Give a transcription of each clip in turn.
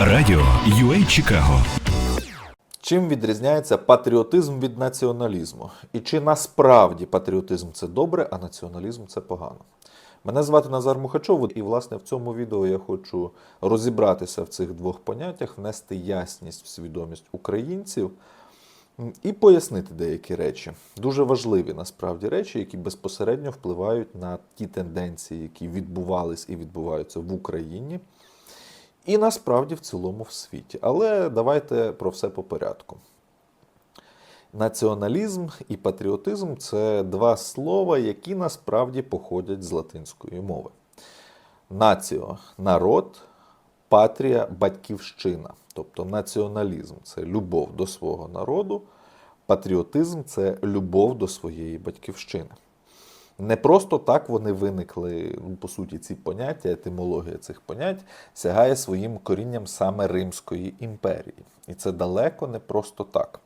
Радіо UA Чикаго Чим відрізняється патріотизм від націоналізму? І чи насправді патріотизм це добре, а націоналізм це погано? Мене звати Назар Мухачов, і власне в цьому відео я хочу розібратися в цих двох поняттях, внести ясність в свідомість українців і пояснити деякі речі. Дуже важливі насправді речі, які безпосередньо впливають на ті тенденції, які відбувались і відбуваються в Україні. І насправді в цілому в світі. Але давайте про все по порядку. Націоналізм і патріотизм це два слова, які насправді походять з латинської мови. Націо народ, патрія батьківщина. Тобто націоналізм це любов до свого народу, патріотизм це любов до своєї батьківщини. Не просто так вони виникли, ну, по суті, ці поняття, етимологія цих понять сягає своїм корінням саме Римської імперії. І це далеко не просто так.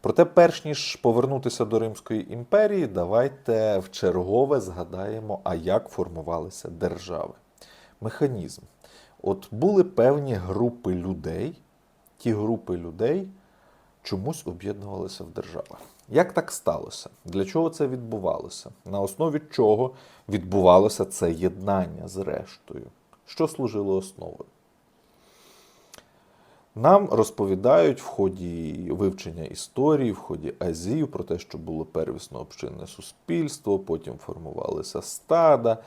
Проте, перш ніж повернутися до Римської імперії, давайте в чергове згадаємо, а як формувалися держави. Механізм. От були певні групи людей, ті групи людей чомусь об'єднувалися в державах. Як так сталося? Для чого це відбувалося? На основі чого відбувалося це єднання з рештою? Що служило основою? Нам розповідають в ході вивчення історії, в ході азів про те, що було первісно общинне суспільство, потім формувалися стада,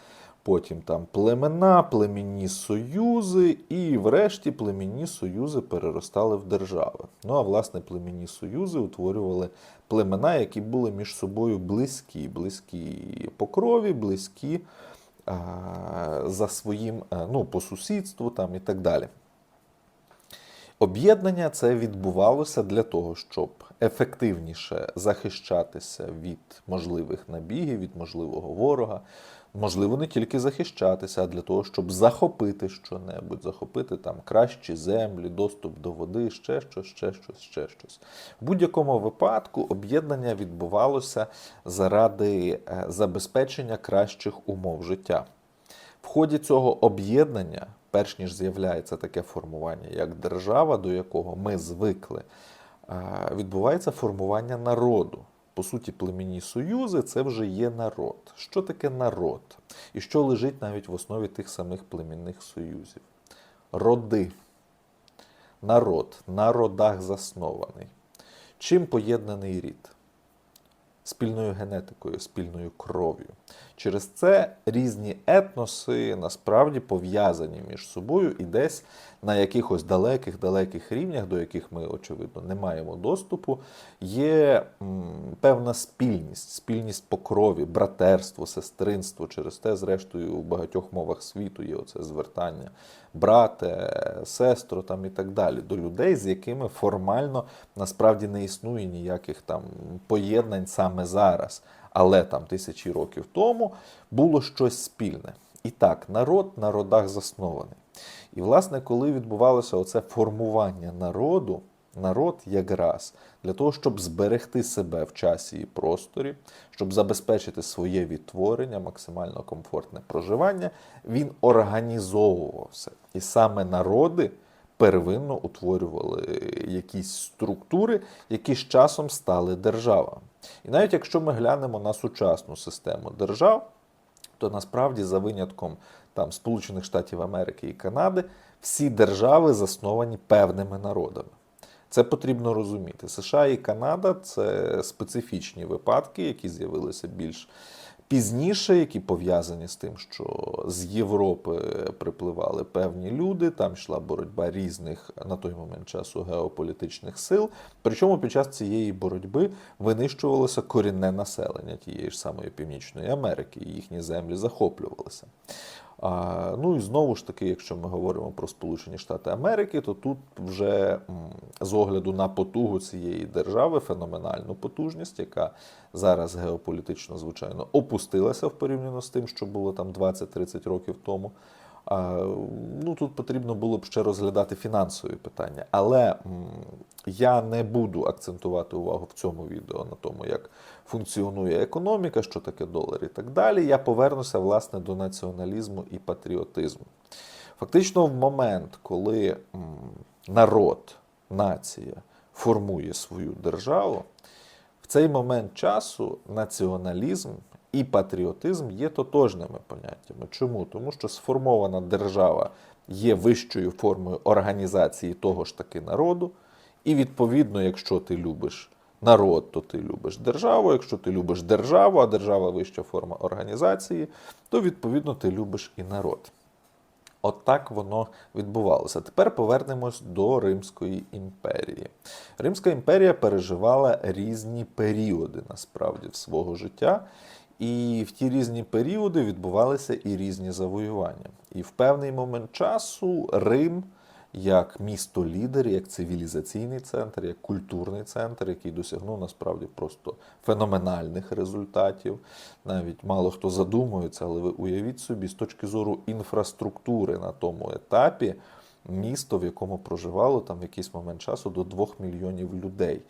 потім там племена, племінні союзи, і врешті племінні союзи переростали в держави. Ну а власне племінні союзи утворювали племена, які були між собою близькі, близькі по крові, близькі за своїм, а, ну, по сусідству там і так далі. Об'єднання це відбувалося для того, щоб ефективніше захищатися від можливих набігів, від можливого ворога. Можливо, не тільки захищатися, а для того, щоб захопити щонебудь, захопити там кращі землі, доступ до води, ще щось, ще щось, ще щось. В будь-якому випадку об'єднання відбувалося заради е, забезпечення кращих умов життя. В ході цього об'єднання, перш ніж з'являється таке формування, як держава, до якого ми звикли, е, відбувається формування народу. По суті, племінні союзи це вже є народ. Що таке народ? І що лежить навіть в основі тих самих племінних союзів? Роди. Народ на родах заснований. Чим поєднаний рід? Спільною генетикою, спільною кров'ю. Через це різні етноси насправді пов'язані між собою і десь на якихось далеких-далеких рівнях, до яких ми, очевидно, не маємо доступу, є певна спільність, спільність по крові, братерство, сестринство. Через те, зрештою, у багатьох мовах світу є оце звертання брате, сестру там і так далі, до людей, з якими формально насправді не існує ніяких там поєднань саме зараз. Але там тисячі років тому було щось спільне. І так, народ на родах заснований. І, власне, коли відбувалося оце формування народу, народ якраз для того, щоб зберегти себе в часі і просторі, щоб забезпечити своє відтворення, максимально комфортне проживання, він організовувався. І саме народи первинно утворювали якісь структури, які з часом стали державами. І навіть якщо ми глянемо на сучасну систему держав, то насправді за винятком там Сполучених Штатів Америки і Канади всі держави засновані певними народами. Це потрібно розуміти. США і Канада це специфічні випадки, які з'явилися більш пізніше, які пов'язані з тим, що з Європи припливали певні люди, там йшла боротьба різних на той момент часу геополітичних сил. Причому під час цієї боротьби винищувалося корінне населення тієї ж самої Північної Америки, і їхні землі захоплювалися. Ну і знову ж таки, якщо ми говоримо про Сполучені Штати Америки, то тут вже з огляду на потугу цієї держави, феноменальну потужність, яка зараз геополітично, звичайно, опустилася в порівняно з тим, що було там 20-30 років тому. Ну тут потрібно було б ще розглядати фінансові питання, але я не буду акцентувати увагу в цьому відео на тому, як функціонує економіка, що таке долар і так далі. Я повернуся власне до націоналізму і патріотизму. Фактично, в момент, коли народ, нація формує свою державу, в цей момент часу націоналізм і патріотизм є тотожними поняттями. Чому? Тому що сформована держава є вищою формою організації того ж таки народу, і відповідно, якщо ти любиш народ, то ти любиш державу. Якщо ти любиш державу, а держава вища форма організації, то відповідно ти любиш і народ. От так воно відбувалося. Тепер повернемось до Римської імперії. Римська імперія переживала різні періоди насправді в свого життя. І в ті різні періоди відбувалися і різні завоювання. І в певний момент часу Рим, як місто лідер, як цивілізаційний центр, як культурний центр, який досягнув насправді просто феноменальних результатів. Навіть мало хто задумується, але ви уявіть собі, з точки зору інфраструктури на тому етапі, місто, в якому проживало там в якийсь момент часу до 2 мільйонів людей.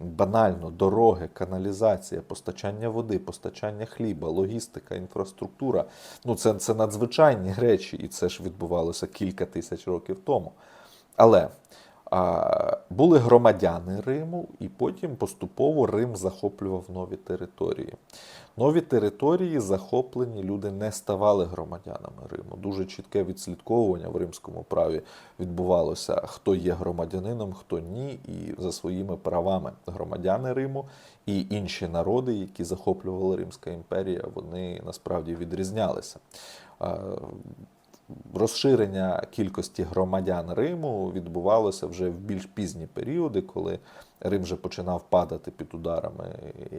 Банально дороги, каналізація, постачання води, постачання хліба, логістика, інфраструктура. Ну, це, це надзвичайні речі, і це ж відбувалося кілька тисяч років тому. Але були громадяни Риму, і потім поступово Рим захоплював нові території. Нові території захоплені люди не ставали громадянами Риму. Дуже чітке відслідковування в римському праві відбувалося, хто є громадянином, хто ні, і за своїми правами громадяни Риму і інші народи, які захоплювала Римська імперія, вони насправді відрізнялися. Розширення кількості громадян Риму відбувалося вже в більш пізні періоди, коли Рим вже починав падати під ударами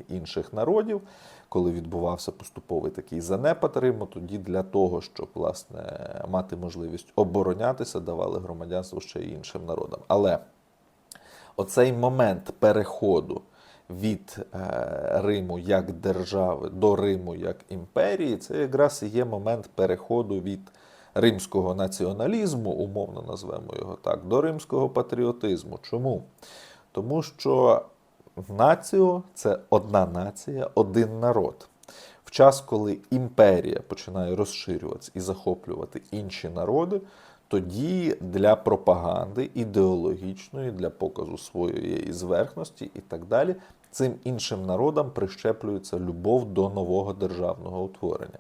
інших народів, коли відбувався поступовий такий занепад Риму. Тоді для того, щоб власне мати можливість оборонятися, давали громадянство ще й іншим народам. Але оцей момент переходу від е, Риму як держави до Риму як імперії, це якраз і є момент переходу від римського націоналізму, умовно назвемо його так, до римського патріотизму. Чому? Тому що націо це одна нація, один народ. В час, коли імперія починає розширюватися і захоплювати інші народи, тоді для пропаганди ідеологічної, для показу своєї зверхності і так далі, цим іншим народам прищеплюється любов до нового державного утворення.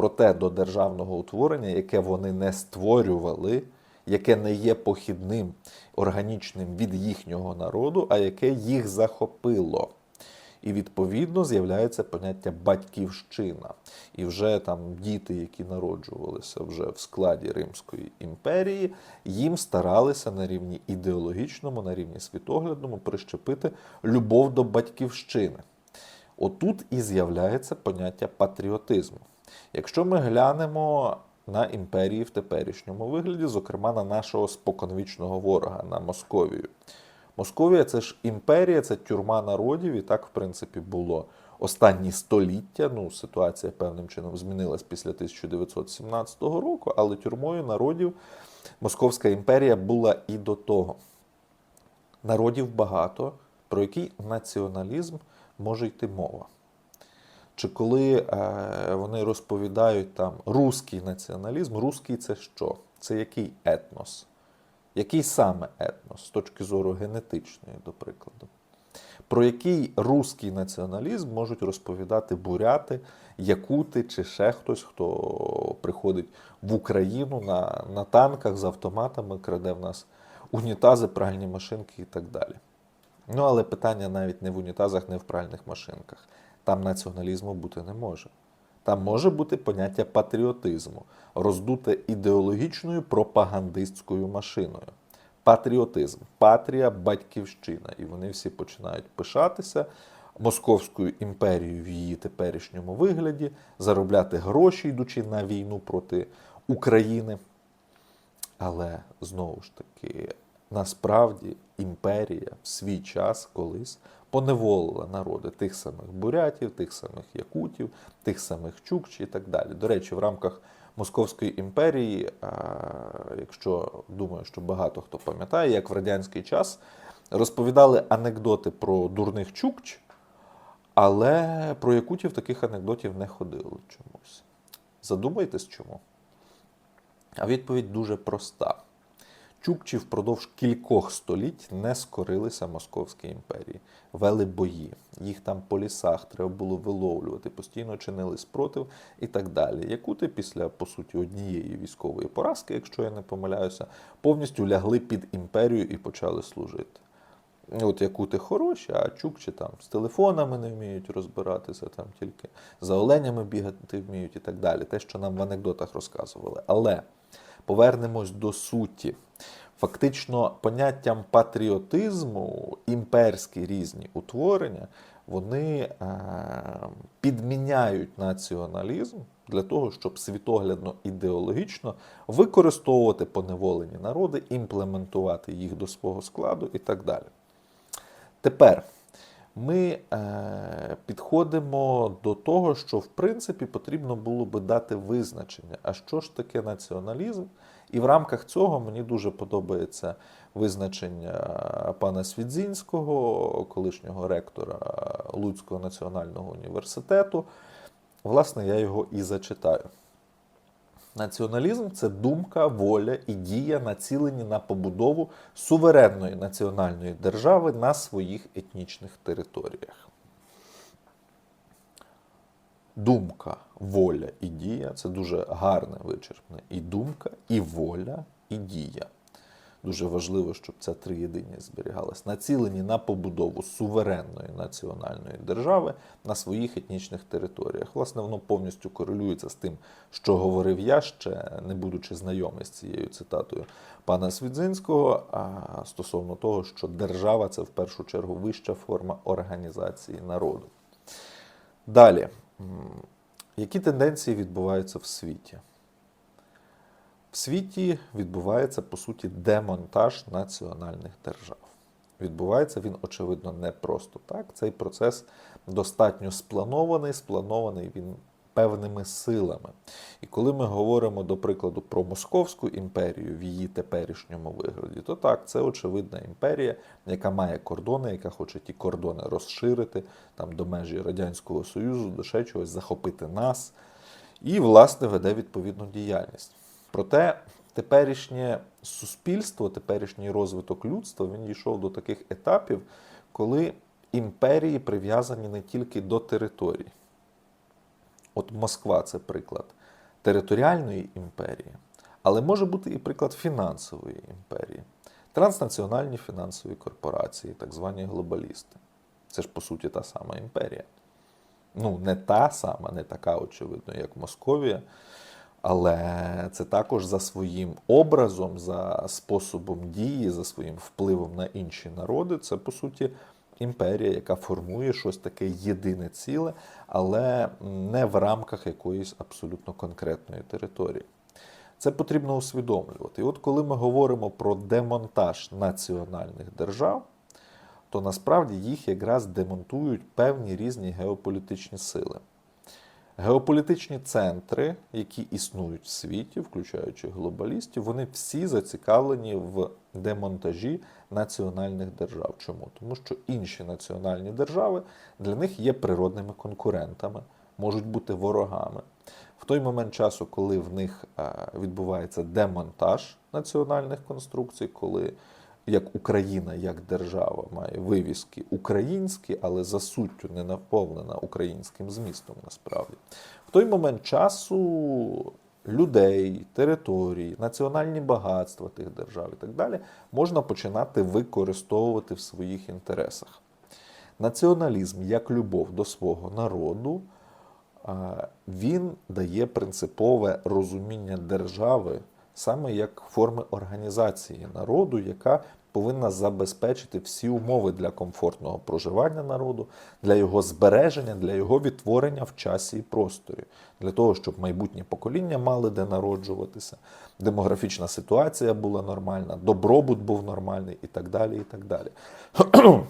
Проте до державного утворення, яке вони не створювали, яке не є похідним, органічним від їхнього народу, а яке їх захопило. І відповідно з'являється поняття батьківщина. І вже там діти, які народжувалися вже в складі Римської імперії, їм старалися на рівні ідеологічному, на рівні світоглядному прищепити любов до батьківщини. Отут і з'являється поняття патріотизму. Якщо ми глянемо на імперії в теперішньому вигляді, зокрема на нашого споконвічного ворога, на Московію. Московія це ж імперія, це тюрма народів, і так, в принципі, було останні століття. Ну, ситуація певним чином змінилась після 1917 року, але тюрмою народів Московська імперія була і до того. Народів багато, про який націоналізм може йти мова. Чи коли е, вони розповідають там руський націоналізм, руський це що? Це який етнос? Який саме етнос з точки зору генетичної, до прикладу? Про який руський націоналізм можуть розповідати буряти, якути чи ще хтось, хто приходить в Україну на, на танках з автоматами, краде в нас унітази, пральні машинки і так далі. Ну, але питання навіть не в унітазах, не в пральних машинках. Там націоналізму бути не може. Там може бути поняття патріотизму, роздуте ідеологічною пропагандистською машиною. Патріотизм, патрія, батьківщина. І вони всі починають пишатися Московською імперією в її теперішньому вигляді, заробляти гроші, йдучи на війну проти України. Але знову ж таки, насправді імперія в свій час колись поневолила народи тих самих бурятів, тих самих якутів, тих самих чукчі і так далі. До речі, в рамках Московської імперії, якщо думаю, що багато хто пам'ятає, як в радянський час розповідали анекдоти про дурних чукч, але про якутів таких анекдотів не ходило чомусь. Задумайтесь чому. А відповідь дуже проста. Чукчі впродовж кількох століть не скорилися Московській імперії, вели бої. Їх там по лісах треба було виловлювати, постійно чинили спротив і так далі. Якути після, по суті, однієї військової поразки, якщо я не помиляюся, повністю лягли під імперію і почали служити. От якути хороші, а чукчі там з телефонами не вміють розбиратися, там тільки за оленями бігати вміють і так далі. Те, що нам в анекдотах розказували. Але повернемось до суті. Фактично, поняттям патріотизму, імперські різні утворення, вони е, підміняють націоналізм для того, щоб світоглядно ідеологічно використовувати поневолені народи, імплементувати їх до свого складу і так далі. Тепер ми е, підходимо до того, що в принципі потрібно було би дати визначення, а що ж таке націоналізм. І в рамках цього мені дуже подобається визначення пана Свідзінського, колишнього ректора Луцького національного університету. Власне, я його і зачитаю. Націоналізм це думка, воля і дія, націлені на побудову суверенної національної держави на своїх етнічних територіях. Думка, воля і дія це дуже гарне вичерпне. І думка, і воля, і дія. Дуже важливо, щоб ця триєдиність зберігалась. Націлені на побудову суверенної національної держави на своїх етнічних територіях. Власне, воно повністю корелюється з тим, що говорив я ще, не будучи знайомий з цією цитатою пана Свідзинського, стосовно того, що держава це в першу чергу вища форма організації народу. Далі, які тенденції відбуваються в світі? В світі відбувається по суті демонтаж національних держав. Відбувається він, очевидно, не просто так. Цей процес достатньо спланований, спланований він певними силами. І коли ми говоримо, до прикладу, про Московську імперію в її теперішньому вигляді, то так, це очевидна імперія, яка має кордони, яка хоче ті кордони розширити там, до межі Радянського Союзу, до ще чогось, захопити нас, і, власне, веде відповідну діяльність. Проте теперішнє суспільство, теперішній розвиток людства він дійшов до таких етапів, коли імперії прив'язані не тільки до територій. От Москва це приклад територіальної імперії, але може бути і приклад фінансової імперії. Транснаціональні фінансові корпорації, так звані глобалісти. Це ж по суті та сама імперія. Ну, не та сама, не така, очевидно, як Московія. Але це також за своїм образом, за способом дії, за своїм впливом на інші народи. Це по суті імперія, яка формує щось таке єдине ціле, але не в рамках якоїсь абсолютно конкретної території. Це потрібно усвідомлювати. І от коли ми говоримо про демонтаж національних держав, то насправді їх якраз демонтують певні різні геополітичні сили. Геополітичні центри, які існують в світі, включаючи глобалістів, вони всі зацікавлені в демонтажі національних держав. Чому? Тому що інші національні держави для них є природними конкурентами, можуть бути ворогами. В той момент часу, коли в них е, відбувається демонтаж національних конструкцій, коли як Україна, як держава має вивіски українські, але за суттю не наповнена українським змістом насправді. В той момент часу людей, територій, національні багатства тих держав і так далі можна починати використовувати в своїх інтересах. Націоналізм як любов до свого народу, він дає принципове розуміння держави саме як форми організації народу, яка повинна забезпечити всі умови для комфортного проживання народу, для його збереження, для його відтворення в часі і просторі, для того, щоб майбутнє покоління мали де народжуватися, демографічна ситуація була нормальна, добробут був нормальний і так далі. і так далі.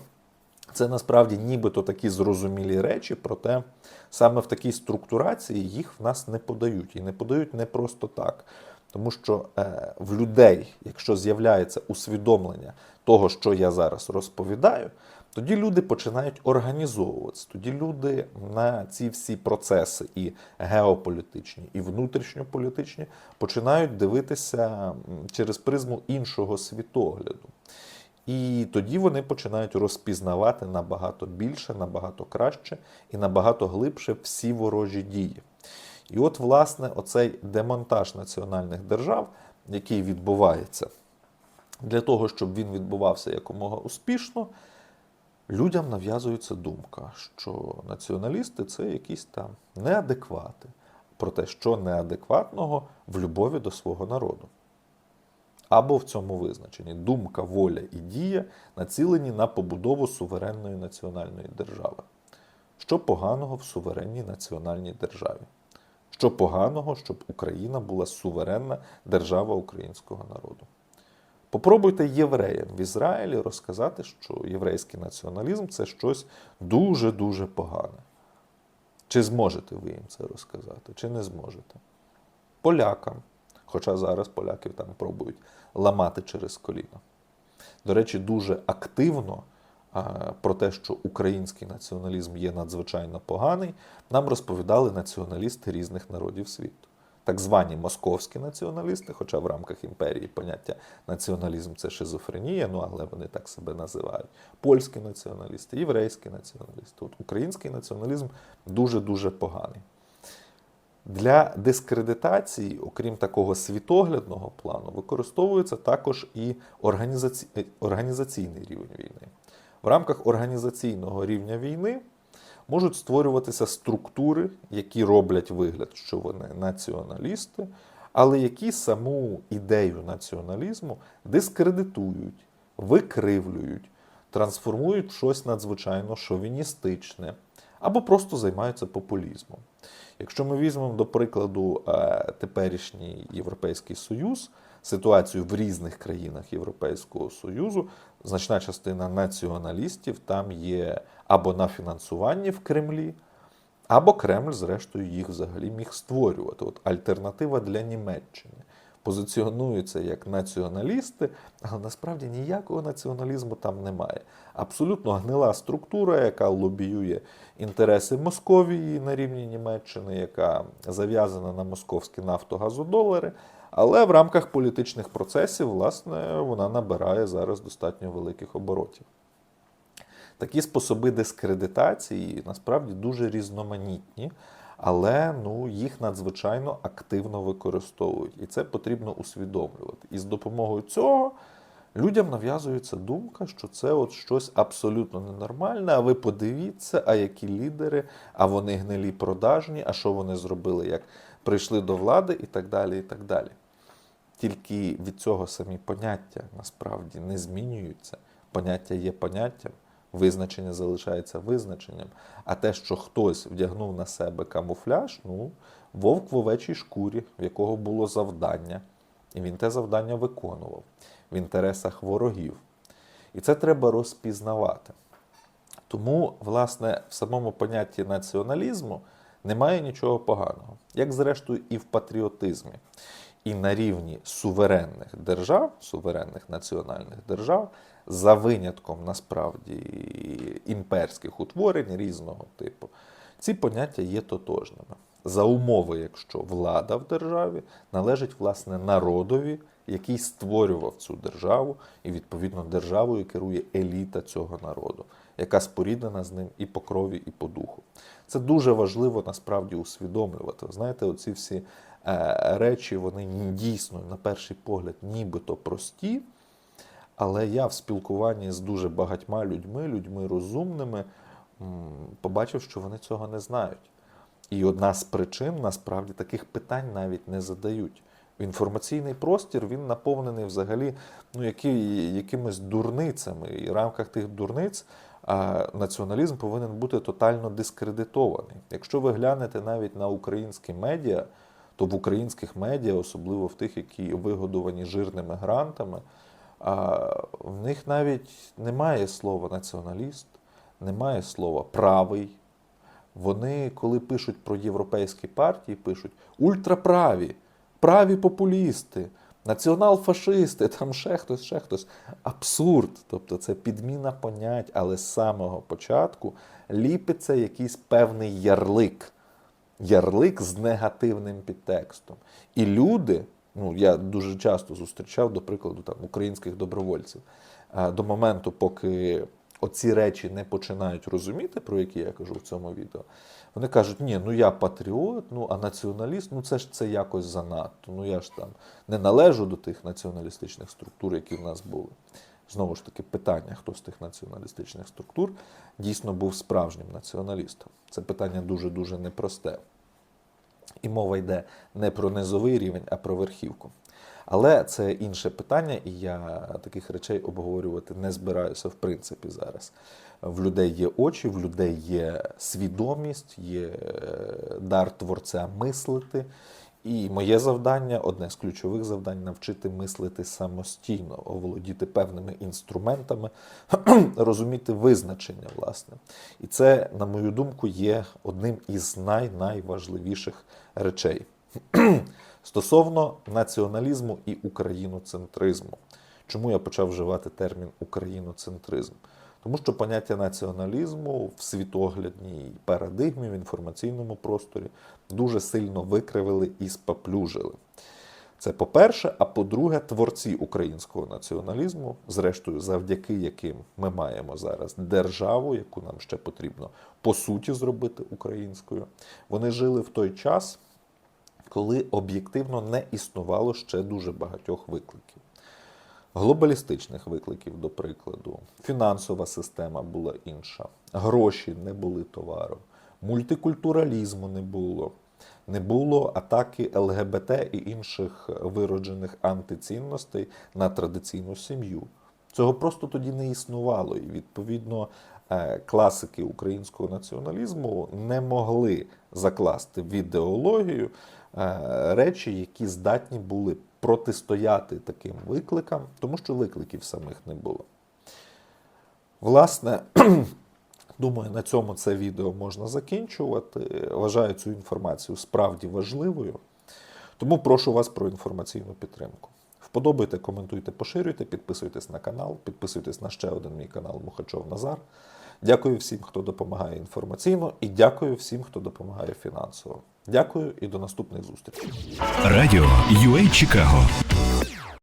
Це насправді нібито такі зрозумілі речі, проте саме в такій структурації їх в нас не подають. І не подають не просто так. Тому що е, в людей, якщо з'являється усвідомлення того, що я зараз розповідаю, Тоді люди починають організовуватися. Тоді люди на ці всі процеси, і геополітичні, і внутрішньополітичні, починають дивитися через призму іншого світогляду. І тоді вони починають розпізнавати набагато більше, набагато краще і набагато глибше всі ворожі дії. І от, власне, оцей демонтаж національних держав, який відбувається, для того, щоб він відбувався якомога успішно, людям нав'язується думка, що націоналісти це якісь там неадеквати, про те, що неадекватного в любові до свого народу. Або в цьому визначенні думка, воля і дія націлені на побудову суверенної національної держави. Що поганого в суверенній національній державі? Що поганого, щоб Україна була суверенна держава українського народу? Попробуйте євреям в Ізраїлі розказати, що єврейський націоналізм це щось дуже-дуже погане. Чи зможете ви їм це розказати, чи не зможете? Полякам, хоча зараз поляків там пробують ламати через коліно. До речі, дуже активно про те, що український націоналізм є надзвичайно поганий, нам розповідали націоналісти різних народів світу. Так звані московські націоналісти, хоча в рамках імперії поняття націоналізм це шизофренія, ну але вони так себе називають. Польські націоналісти, єврейські націоналісти. От український націоналізм дуже-дуже поганий. Для дискредитації, окрім такого світоглядного плану, використовується також і е, організаційний рівень війни. В рамках організаційного рівня війни можуть створюватися структури, які роблять вигляд, що вони націоналісти, але які саму ідею націоналізму дискредитують, викривлюють, трансформують в щось надзвичайно шовіністичне або просто займаються популізмом. Якщо ми візьмемо, до прикладу, е, теперішній Європейський Союз, ситуацію в різних країнах Європейського Союзу, значна частина націоналістів там є або на фінансуванні в Кремлі, або Кремль, зрештою, їх взагалі міг створювати. От альтернатива для Німеччини. Позиціонуються як націоналісти, але насправді ніякого націоналізму там немає. Абсолютно гнила структура, яка лобіює інтереси Московії на рівні Німеччини, яка зав'язана на московські нафтогазодолари. Але в рамках політичних процесів, власне, вона набирає зараз достатньо великих оборотів. Такі способи дискредитації насправді дуже різноманітні, але ну, їх надзвичайно активно використовують. І це потрібно усвідомлювати. І з допомогою цього людям нав'язується думка, що це от щось абсолютно ненормальне. А ви подивіться, а які лідери, а вони гнилі продажні, а що вони зробили, як прийшли до влади, і так далі. і так далі. Тільки від цього самі поняття насправді не змінюються. Поняття є поняттям, визначення залишається визначенням. А те, що хтось вдягнув на себе камуфляж, ну, вовк в овечій шкурі, в якого було завдання. І він те завдання виконував в інтересах ворогів. І це треба розпізнавати. Тому, власне, в самому понятті націоналізму немає нічого поганого, як зрештою і в патріотизмі. І на рівні суверенних держав, суверенних національних держав, за винятком насправді імперських утворень різного типу, ці поняття є тотожними. За умови, якщо влада в державі належить власне народові, який створював цю державу, і відповідно державою керує еліта цього народу, яка споріднена з ним і по крові, і по духу. Це дуже важливо насправді усвідомлювати. Знаєте, оці всі речі, вони дійсно, на перший погляд, нібито прості. Але я в спілкуванні з дуже багатьма людьми, людьми розумними, побачив, що вони цього не знають. І одна з причин насправді таких питань навіть не задають. Інформаційний простір він наповнений взагалі ну, які, якимись дурницями. І в рамках тих дурниць а, націоналізм повинен бути тотально дискредитований. Якщо ви глянете навіть на українські медіа, то в українських медіа, особливо в тих, які вигодовані жирними грантами, в них навіть немає слова націоналіст, немає слова правий. Вони, коли пишуть про європейські партії, пишуть ультраправі, праві популісти, Націонал-фашисти, там ще хтось, ще хтось. Абсурд. Тобто це підміна понять, але з самого початку ліпиться якийсь певний ярлик. Ярлик з негативним підтекстом. І люди, ну я дуже часто зустрічав, до прикладу, там українських добровольців, до моменту, поки оці речі не починають розуміти, про які я кажу в цьому відео, вони кажуть, ні, ну я патріот, ну а націоналіст, ну це ж це якось занадто. Ну я ж там не належу до тих націоналістичних структур, які в нас були. Знову ж таки, питання, хто з тих націоналістичних структур дійсно був справжнім націоналістом. Це питання дуже-дуже непросте. І мова йде не про низовий рівень, а про верхівку. Але це інше питання, і я таких речей обговорювати не збираюся в принципі зараз. В людей є очі, в людей є свідомість, є е, дар творця мислити. І моє завдання, одне з ключових завдань, навчити мислити самостійно, оволодіти певними інструментами, розуміти визначення, власне. І це, на мою думку, є одним із най-найважливіших речей. Стосовно націоналізму і україноцентризму. Чому я почав вживати термін україноцентризм? Тому що поняття націоналізму в світоглядній парадигмі в інформаційному просторі дуже сильно викривили і споплюжили. Це по-перше, а по-друге, творці українського націоналізму, зрештою, завдяки яким ми маємо зараз державу, яку нам ще потрібно по суті зробити українською, вони жили в той час, коли об'єктивно не існувало ще дуже багатьох викликів. Глобалістичних викликів, до прикладу, фінансова система була інша, гроші не були товаром, мультикультуралізму не було, не було атаки ЛГБТ і інших вироджених антицінностей на традиційну сім'ю. Цього просто тоді не існувало, і відповідно е, класики українського націоналізму не могли закласти в ідеологію речі, які здатні були протистояти таким викликам, тому що викликів самих не було. Власне, думаю, на цьому це відео можна закінчувати. Вважаю цю інформацію справді важливою. Тому прошу вас про інформаційну підтримку. Вподобайте, коментуйте, поширюйте, підписуйтесь на канал, підписуйтесь на ще один мій канал Мухачов Назар. Дякую всім, хто допомагає інформаційно, і дякую всім, хто допомагає фінансово. Дякую і до наступних зустрічей. Радіо UA Чикаго